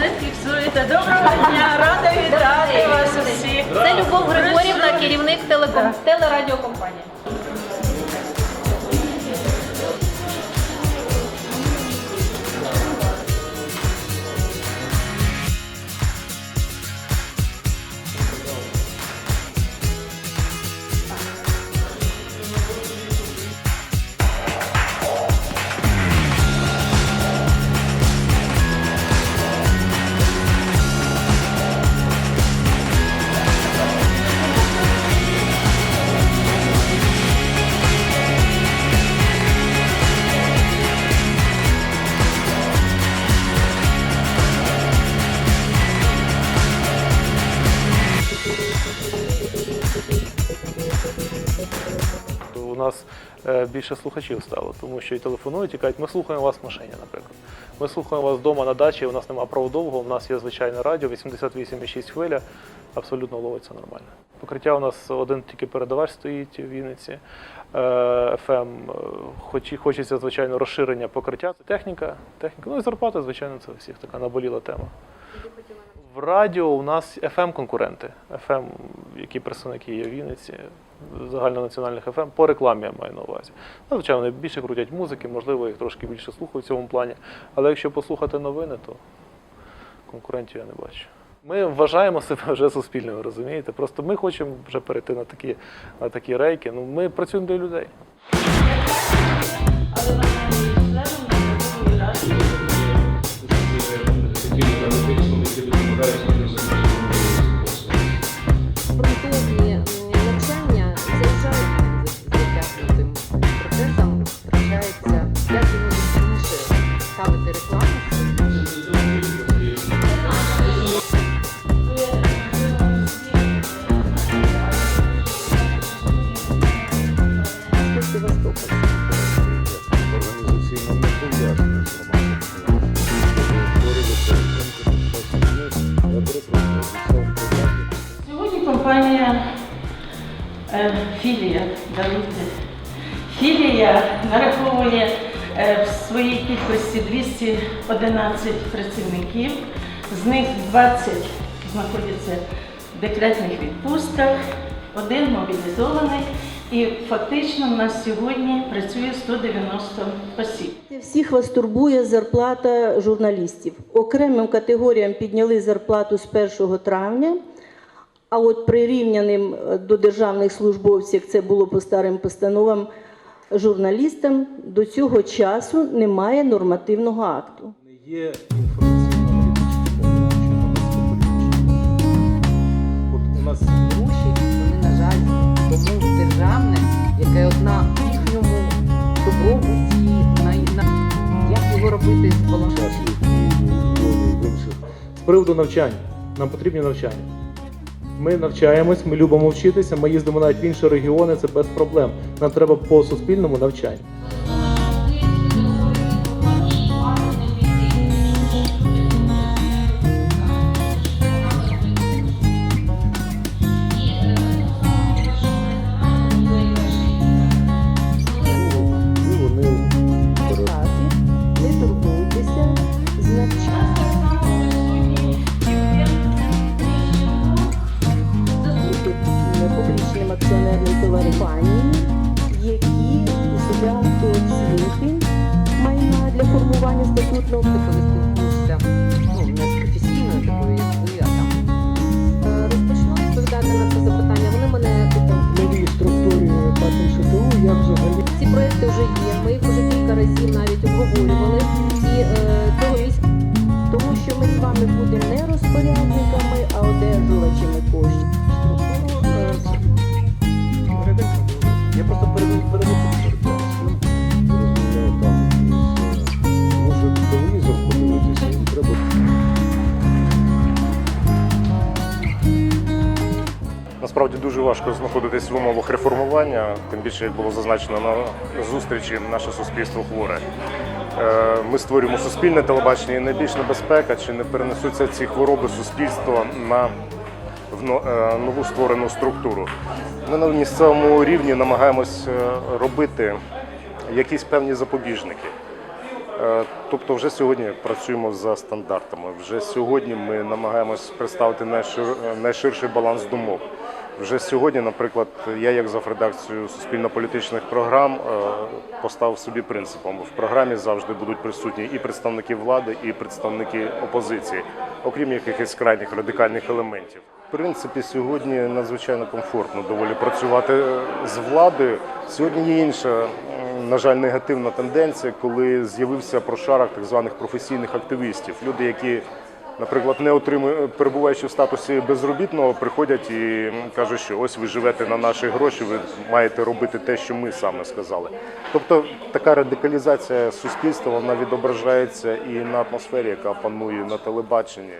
Фіксуєте? Доброго дня, рада вітати вас усіх. Це Любов Григорівна, керівник телеком... телерадіокомпанії. Нас е, більше слухачів стало, тому що і телефонують і кажуть, ми слухаємо вас в машині, наприклад. Ми слухаємо вас вдома на дачі, у нас немає проводового, у нас є звичайне радіо, 88,6 хвиля, абсолютно ловиться нормально. Покриття у нас один тільки передавач стоїть в Вінниці. Е, е, хоч, хочеться, звичайно, розширення покриття. Техніка, техніка, ну і зарплата, звичайно, це у всіх така наболіла тема. В радіо у нас fm конкуренти FM, які представники є в Вінниці, загальнонаціональних FM, по рекламі я маю на увазі. Ну, звичайно, вони більше крутять музики, можливо, їх трошки більше слухають в цьому плані. Але якщо послухати новини, то конкурентів я не бачу. Ми вважаємо себе вже суспільними, розумієте? Просто ми хочемо вже перейти на такі, на такі рейки. Ну, ми працюємо для людей. Але Сьогодні компанія е, філія Давиди. Філія нараховує е, в своїй кількості 211 працівників, з них 20 знаходяться в декретних відпустках, один мобілізований. І фактично в нас сьогодні працює 190 осіб. Всіх вас турбує зарплата журналістів. Окремим категоріям підняли зарплату з 1 травня, а от прирівняним е, до державних службовців, це було по старим постановам, журналістам до цього часу немає нормативного акту. З приводу навчання. Нам потрібні навчання. Ми навчаємось, ми любимо вчитися, ми їздимо навіть в інші регіони, це без проблем. Нам треба по суспільному навчанню. Публічним акціонерним товариством, які у себе автооцінки майна для формування статутного спеціалістів курсу. ну, не з професійною такою, дуже важко знаходитись в умовах реформування, тим більше як було зазначено на зустрічі, наше суспільство хворе. Е, Ми створюємо суспільне телебачення і найбільш небезпека, чи не перенесуться ці хвороби суспільства на е, нову створену структуру. Ми на місцевому рівні намагаємось е, робити якісь певні запобіжники. Тобто, вже сьогодні працюємо за стандартами. Вже сьогодні ми намагаємось представити найшир- найширший баланс думок. Вже сьогодні, наприклад, я, як завредакцію суспільно-політичних програм, е, поставив собі принципом. В програмі завжди будуть присутні і представники влади, і представники опозиції, окрім якихось крайніх радикальних елементів. В принципі, сьогодні надзвичайно комфортно доволі працювати е, з владою. Сьогодні є інша, на жаль, негативна тенденція, коли з'явився прошарок так званих професійних активістів. Люди, які Наприклад, не отримує, перебуваючи в статусі безробітного, приходять і кажуть, що ось ви живете на наші гроші, ви маєте робити те, що ми саме сказали. Тобто така радикалізація суспільства вона відображається і на атмосфері, яка панує на телебаченні.